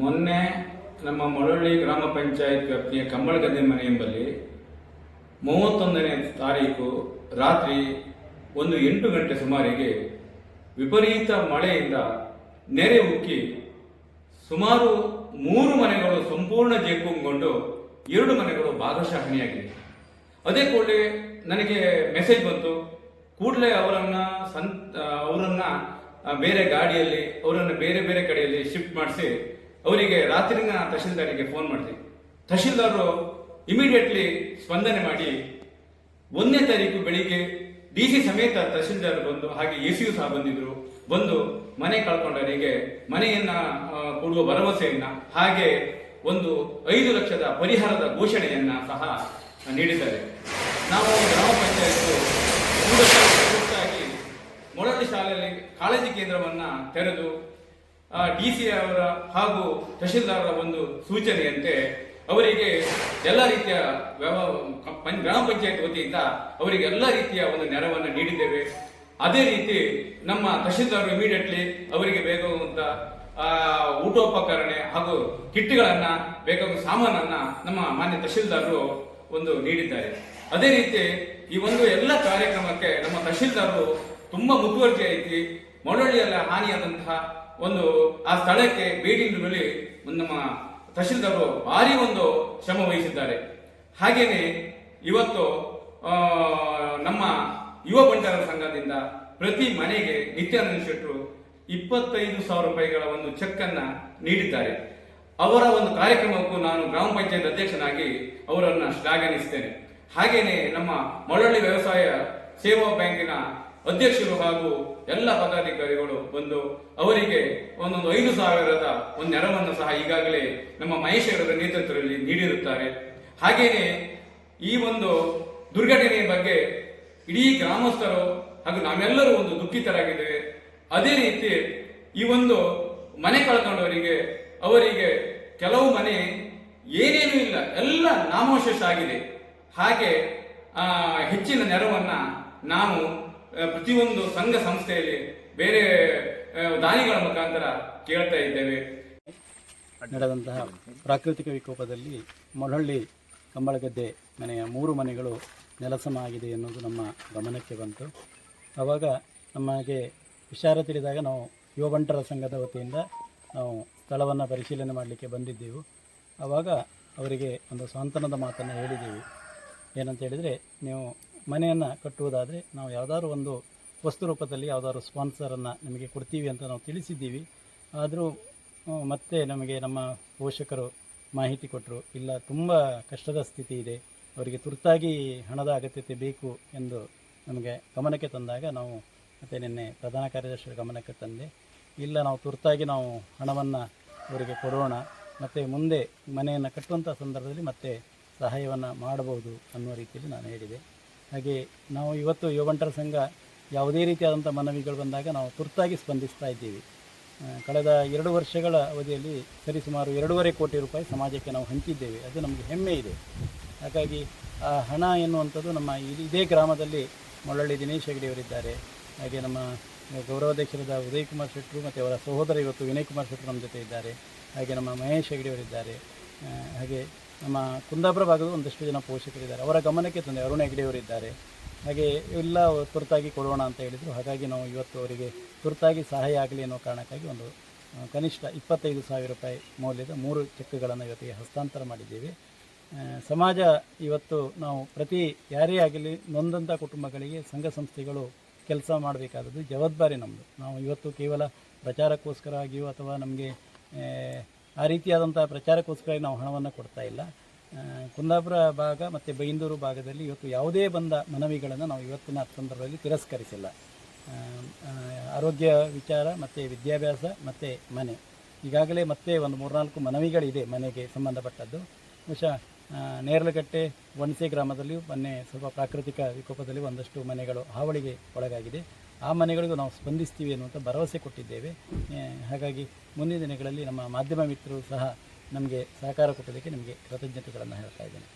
ಮೊನ್ನೆ ನಮ್ಮ ಮೊಳಳ್ಳಿ ಗ್ರಾಮ ಪಂಚಾಯತ್ ವ್ಯಾಪ್ತಿಯ ಕಂಬಳಗದ್ದೆ ಮನೆ ಎಂಬಲ್ಲಿ ಮೂವತ್ತೊಂದನೇ ತಾರೀಕು ರಾತ್ರಿ ಒಂದು ಎಂಟು ಗಂಟೆ ಸುಮಾರಿಗೆ ವಿಪರೀತ ಮಳೆಯಿಂದ ನೆರೆ ಉಕ್ಕಿ ಸುಮಾರು ಮೂರು ಮನೆಗಳು ಸಂಪೂರ್ಣ ಜೇಕುಂಗೊಂಡು ಎರಡು ಮನೆಗಳು ಭಾಗಶಃ ಹಾನಿಯಾಗಿದೆ ಅದೇ ಕೂಡಲೇ ನನಗೆ ಮೆಸೇಜ್ ಬಂತು, ಕೂಡಲೇ ಅವರನ್ನ ಸಂ ಅವರನ್ನ ಬೇರೆ ಗಾಡಿಯಲ್ಲಿ, ಅವರನ್ನು ಬೇರೆ ಬೇರೆ ಕಡೆಯಲ್ಲಿ ಶಿಫ್ಟ್ ಮಾಡಿಸಿ ಅವರಿಗೆ ರಾತ್ರಿನ ತಹಶೀಲ್ದಾರಿಗೆ ಫೋನ್ ಮಾಡಿದೆ. ತಹಶೀಲ್ದಾರರು ಇಮಿಡಿಯೇಟ್ಲಿ ಸ್ಪಂದನೆ ಮಾಡಿ, ಒಂದನೇ ತಾರೀಕು ಬೆಳಿಗ್ಗೆ ಡಿ ಸಿ ಸಮೇತ ತಹಶೀಲ್ದಾರ್ ಬಂದು, ಹಾಗೆ ಎ ಸಿಯು ಸಹ ಬಂದಿದ್ರು, ಬಂದು ಮನೆ ಕಳ್ಕೊಂಡವರಿಗೆ ಮನೆಯನ್ನ ಕೊಡುವ ಭರವಸೆಯನ್ನ, ಹಾಗೆ ಒಂದು ಐದು ಲಕ್ಷದ ಪರಿಹಾರದ ಘೋಷಣೆಯನ್ನ ಸಹ ನೀಡಿದ್ದಾರೆ. ನಾವು ಗ್ರಾಮ ಪಂಚಾಯತ್ ಮೊಳಲಿ ಶಾಲೆಯಲ್ಲಿ ಕಾಳಜಿ ಕೇಂದ್ರವನ್ನ ತೆರೆದು ಡಿ ಸಿ ಅವರ ಹಾಗೂ ತಹಶೀಲ್ದಾರರ ಒಂದು ಸೂಚನೆಯಂತೆ ಅವರಿಗೆ ಎಲ್ಲ ರೀತಿಯ ಗ್ರಾಮ ಪಂಚಾಯತ್ ವತಿಯಿಂದ ಅವರಿಗೆ ಎಲ್ಲ ರೀತಿಯ ಒಂದು ನೆರವನ್ನು ನೀಡಿದ್ದೇವೆ. ಅದೇ ರೀತಿ ನಮ್ಮ ತಹಶೀಲ್ದಾರರು ಇಮಿಡಿಯೇಟ್ಲಿ ಅವರಿಗೆ ಬೇಕಾಗುವಂತ ಊಟೋಪಕರಣೆ ಹಾಗೂ ಕಿಟ್ಗಳನ್ನ, ಬೇಕಾಗುವ ಸಾಮಾನನ್ನ ನಮ್ಮ ಮಾನ್ಯ ತಹಶೀಲ್ದಾರರು ಒಂದು ನೀಡಿದ್ದಾರೆ. ಅದೇ ರೀತಿ ಈ ಒಂದು ಎಲ್ಲ ಕಾರ್ಯಕ್ರಮಕ್ಕೆ ನಮ್ಮ ತಹಶೀಲ್ದಾರರು ತುಂಬಾ ಮುತುವರ್ಜಿ ಐತಿ. ಮೊಳಲಿಯಲ್ಲಿ ಹಾನಿಯಾದಂತಹ ಒಂದು, ಆ ಸ್ಥಳಕ್ಕೆ ಭೇಟಿ ನೀಡುವಲ್ಲಿ ನಮ್ಮ ತಹಶೀಲ್ದಾರರು ಭಾರಿ ಒಂದು ಶ್ರಮ ವಹಿಸಿದ್ದಾರೆ. ಹಾಗೇನೆ ಇವತ್ತು ನಮ್ಮ ಯುವ ಬಂಟರ ಸಂಘದಿಂದ ಪ್ರತಿ ಮನೆಗೆ ನಿತ್ಯಾನಂದ ಶೆಟ್ಟರು ಇಪ್ಪತ್ತೈದು ಸಾವಿರ ರೂಪಾಯಿಗಳ ಒಂದು ಚೆಕ್ ನೀಡಿದ್ದಾರೆ. ಅವರ ಒಂದು ಕಾರ್ಯಕ್ರಮಕ್ಕೂ ನಾನು ಗ್ರಾಮ ಪಂಚಾಯತ್ ಅಧ್ಯಕ್ಷನಾಗಿ ಅವರನ್ನು ಶ್ಲಾಘನಿಸ್ತೇನೆ. ಹಾಗೆಯೇ ನಮ್ಮ ಮೊಳಲಿ ವ್ಯವಸಾಯ ಸೇವಾ ಬ್ಯಾಂಕಿನ ಅಧ್ಯಕ್ಷರು ಹಾಗೂ ಎಲ್ಲ ಪದಾಧಿಕಾರಿಗಳು ಬಂದು ಅವರಿಗೆ ಒಂದೊಂದು ಐದು ಸಾವಿರದ ಒಂದು ನೆರವನ್ನು ಸಹ ಈಗಾಗಲೇ ನಮ್ಮ ಮಹೇಶ್ ಅವರ ನೇತೃತ್ವದಲ್ಲಿ ನೀಡಿರುತ್ತಾರೆ. ಹಾಗೆಯೇ ಈ ಒಂದು ದುರ್ಘಟನೆಯ ಬಗ್ಗೆ ಇಡೀ ಗ್ರಾಮಸ್ಥರು ಹಾಗೂ ನಾವೆಲ್ಲರೂ ಒಂದು ದುಃಖಿತರಾಗಿದ್ದೇವೆ. ಅದೇ ರೀತಿ ಈ ಒಂದು ಮನೆ ಕಳ್ಕೊಂಡವರಿಗೆ, ಅವರಿಗೆ ಕೆಲವು ಮನೆ ಏನೇನೂ ಇಲ್ಲ, ಎಲ್ಲ ನಾಮಶೇಷ ಆಗಿದೆ. ಹಾಗೆ ಹೆಚ್ಚಿನ ನೆರವನ್ನು ನಾವು ಪ್ರತಿಯೊಂದು ಸಂಘ ಸಂಸ್ಥೆಯಲ್ಲಿ ಬೇರೆ ದಾನಿಗಳ ಮುಖಾಂತರ ಕೇಳ್ತಾ ಇದ್ದೇವೆ. ನಡೆದಂತಹ ಪ್ರಾಕೃತಿಕ ವಿಕೋಪದಲ್ಲಿ ಮೊಳಹಳ್ಳಿ ಕಂಬಳಗದ್ದೆ ಮನೆಯ ಮೂರು ಮನೆಗಳು ನೆಲಸಮ ಆಗಿದೆ ಎನ್ನುವುದು ನಮ್ಮ ಗಮನಕ್ಕೆ ಬಂತು. ಆವಾಗ ನಮಗೆ ವಿಚಾರ ತಿಳಿದಾಗ ನಾವು ಯುವ ಬಂಟರ ಸಂಘದ ವತಿಯಿಂದ ನಾವು ಸ್ಥಳವನ್ನು ಪರಿಶೀಲನೆ ಮಾಡಲಿಕ್ಕೆ ಬಂದಿದ್ದೆವು. ಆವಾಗ ಅವರಿಗೆ ಒಂದು ಸಾಂತ್ವನದ ಮಾತನ್ನು ಹೇಳಿದ್ದೀವಿ. ಏನಂತ ಹೇಳಿದರೆ, ನೀವು ಮನೆಯನ್ನು ಕಟ್ಟುವುದಾದರೆ ನಾವು ಯಾವುದಾದ್ರು ಒಂದು ವಸ್ತು ರೂಪದಲ್ಲಿ ಯಾವುದಾದ್ರು ಸ್ಪಾನ್ಸರನ್ನು ನಿಮಗೆ ಕೊಡ್ತೀವಿ ಅಂತ ನಾವು ತಿಳಿಸಿದ್ದೀವಿ. ಆದರೂ ಮತ್ತೆ ನಮಗೆ ನಮ್ಮ ಪೋಷಕರು ಮಾಹಿತಿ ಕೊಟ್ಟರು ಇಲ್ಲ ತುಂಬ ಕಷ್ಟದ ಸ್ಥಿತಿ ಇದೆ, ಅವರಿಗೆ ತುರ್ತಾಗಿ ಹಣದ ಅಗತ್ಯತೆ ಬೇಕು ಎಂದು ನಮಗೆ ಗಮನಕ್ಕೆ ತಂದಾಗ ನಾವು ಮತ್ತು ನಿನ್ನೆ ಪ್ರಧಾನ ಕಾರ್ಯದರ್ಶಿಗಳ ಗಮನಕ್ಕೆ ತಂದೆ, ಇಲ್ಲ ನಾವು ತುರ್ತಾಗಿ ನಾವು ಹಣವನ್ನು ಅವರಿಗೆ ಕೊಡೋಣ, ಮತ್ತು ಮುಂದೆ ಮನೆಯನ್ನು ಕಟ್ಟುವಂಥ ಸಂದರ್ಭದಲ್ಲಿ ಮತ್ತೆ ಸಹಾಯವನ್ನು ಮಾಡಬಹುದು ಅನ್ನುವ ರೀತಿಯಲ್ಲಿ ನಾನು ಹೇಳಿದೆ. ಹಾಗೆ ನಾವು ಇವತ್ತು ಯುವಂಟರ ಸಂಘ ಯಾವುದೇ ರೀತಿಯಾದಂಥ ಮನವಿಗಳು ಬಂದಾಗ ನಾವು ತುರ್ತಾಗಿ ಸ್ಪಂದಿಸ್ತಾ ಇದ್ದೀವಿ. ಕಳೆದ ಎರಡು ವರ್ಷಗಳ ಅವಧಿಯಲ್ಲಿ ಸರಿಸುಮಾರು ಎರಡೂವರೆ ಕೋಟಿ ರೂಪಾಯಿ ಸಮಾಜಕ್ಕೆ ನಾವು ಹಂಚಿದ್ದೇವೆ. ಅದು ನಮಗೆ ಹೆಮ್ಮೆ ಇದೆ. ಹಾಗಾಗಿ ಆ ಹಣ ಎನ್ನುವಂಥದ್ದು ನಮ್ಮ ಇದೇ ಗ್ರಾಮದಲ್ಲಿ ಮೊಳ್ಳಳ್ಳಿ ದಿನೇಶ್ ಹೆಗಡೆಯವರಿದ್ದಾರೆ. ಹಾಗೆ ನಮ್ಮ ಗೌರವಾಧ್ಯಕ್ಷರಾದ ಉದಯ್ ಕುಮಾರ್ ಶೆಟ್ಟರು ಮತ್ತು ಅವರ ಸಹೋದರ ಇವತ್ತು ವಿನಯ್ ಕುಮಾರ್ ಶೆಟ್ಟರು ನಮ್ಮ ಜೊತೆ ಇದ್ದಾರೆ. ಹಾಗೆ ನಮ್ಮ ಮಹೇಶ್ ಹೆಗಡೆಯವರಿದ್ದಾರೆ. ಹಾಗೆ ನಮ್ಮ ಕುಂದಾಪುರ ಭಾಗದ ಒಂದಷ್ಟು ಜನ ಪೋಷಕರಿದ್ದಾರೆ. ಅವರ ಗಮನಕ್ಕೆ ತಂದೆ ಅರುಣ ಹೆಗಡೆಯವರಿದ್ದಾರೆ ಹಾಗೆ ಎಲ್ಲ ತುರ್ತಾಗಿ ಕೊಡೋಣ ಅಂತ ಹೇಳಿದರು. ಹಾಗಾಗಿ ನಾವು ಇವತ್ತು ಅವರಿಗೆ ತುರ್ತಾಗಿ ಸಹಾಯ ಆಗಲಿ ಅನ್ನೋ ಕಾರಣಕ್ಕಾಗಿ ಒಂದು ಕನಿಷ್ಠ ಇಪ್ಪತ್ತೈದು ಸಾವಿರ ರೂಪಾಯಿ ಮೌಲ್ಯದ ಮೂರು ಚೆಕ್ಗಳನ್ನು ಇವತ್ತಿಗೆ ಹಸ್ತಾಂತರ ಮಾಡಿದ್ದೇವೆ. ಸಮಾಜ ಇವತ್ತು ನಾವು ಪ್ರತಿ ಯಾರೇ ಆಗಲಿ ನೊಂದಂಥ ಕುಟುಂಬಗಳಿಗೆ, ಸಂಘ ಸಂಸ್ಥೆಗಳು ಕೆಲಸ ಮಾಡಬೇಕಾದದ್ದು ಜವಾಬ್ದಾರಿ ನಮ್ಮದು ನಾವು ಇವತ್ತು ಕೇವಲ ಪ್ರಚಾರಕ್ಕೋಸ್ಕರ ಆಗಿಯೋ ಅಥವಾ ನಮಗೆ ಆ, ರೀತಿಯಾದಂಥ ಪ್ರಚಾರಕ್ಕೋಸ್ಕರ ನಾವು ಹಣವನ್ನು ಕೊಡ್ತಾ ಇಲ್ಲ. ಕುಂದಾಪುರ ಭಾಗ ಮತ್ತು ಬೈಂದೂರು ಭಾಗದಲ್ಲಿ ಇವತ್ತು ಯಾವುದೇ ಬಂದ ಮನವಿಗಳನ್ನು ನಾವು ಇವತ್ತಿನ ಸಂದರ್ಭದಲ್ಲಿ ತಿರಸ್ಕರಿಸಿಲ್ಲ. ಆರೋಗ್ಯ ವಿಚಾರ ಮತ್ತು ವಿದ್ಯಾಭ್ಯಾಸ ಮತ್ತು ಮನೆ. ಈಗಾಗಲೇ ಮತ್ತೆ ಒಂದು ಮೂರ್ನಾಲ್ಕು ಮನವಿಗಳಿದೆ ಮನೆಗೆ ಸಂಬಂಧಪಟ್ಟದ್ದು. ಬಹುಶಃ ನೇರಲಗಟ್ಟೆ ವಣಸೆ ಗ್ರಾಮದಲ್ಲಿಯೂ ಮೊನ್ನೆ ಸ್ವಲ್ಪ ಪ್ರಾಕೃತಿಕ ವಿಕೋಪದಲ್ಲಿ ಒಂದಷ್ಟು ಮನೆಗಳು ಹಾವಳಿಗೆ ಒಳಗಾಗಿದೆ. ಆ ಮನೆಗಳಿಗೂ ನಾವು ಸ್ಪಂದಿಸ್ತೀವಿ ಅನ್ನುವಂಥ ಭರವಸೆ ಕೊಟ್ಟಿದ್ದೇವೆ. ಹಾಗಾಗಿ ಮುಂದಿನ ದಿನಗಳಲ್ಲಿ ನಮ್ಮ ಮಾಧ್ಯಮ ಮಿತ್ರರು ಸಹ ನಮಗೆ ಸಹಕಾರ ಕೊಟ್ಟದಕ್ಕೆ ನಿಮಗೆ ಕೃತಜ್ಞತೆಗಳನ್ನು ಹೇಳ್ತಾ ಇದ್ದೇನೆ.